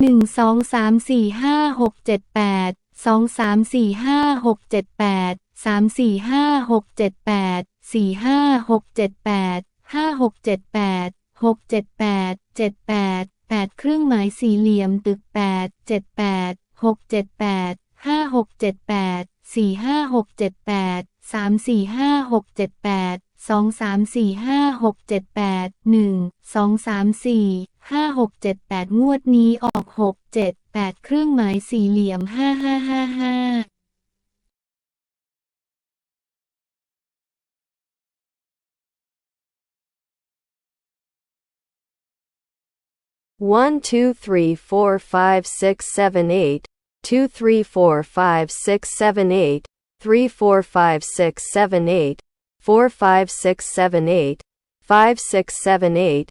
หนึ่งสองสามสี่ห้าหกเจ็ดแปดสองสามสี่ห้าหกเจ็ดแปดสามสี่ห้าหกเจ็ดแปดสี่ห้าหกเจ็ดแปดห้าหกเจ็ดแปดหกเจ็ดแปดเจ็ดแปดแปดเครื่องหมายสี่เหลี่ยมตึกแปดเจ็ดแปดหกเจ็ดแปดห้าหกเจ็ดแปดสี่ห้าหกเจ็ดแปดสามสี่ห้าหกเจ็ดแปดสองสามสี่ห้าหกเจ็ดแปดหนึ่งสองสามสี่หห้ากเจ็ดแปดงวดนี้ออกหกเจ็ดแปดเครื่องหมายสี่เหลี่ยมหหห้้้าาาห้า o n e two three four five six seven eight two three four five six seven eight three four five six seven eight four five six seven eight five six seven eight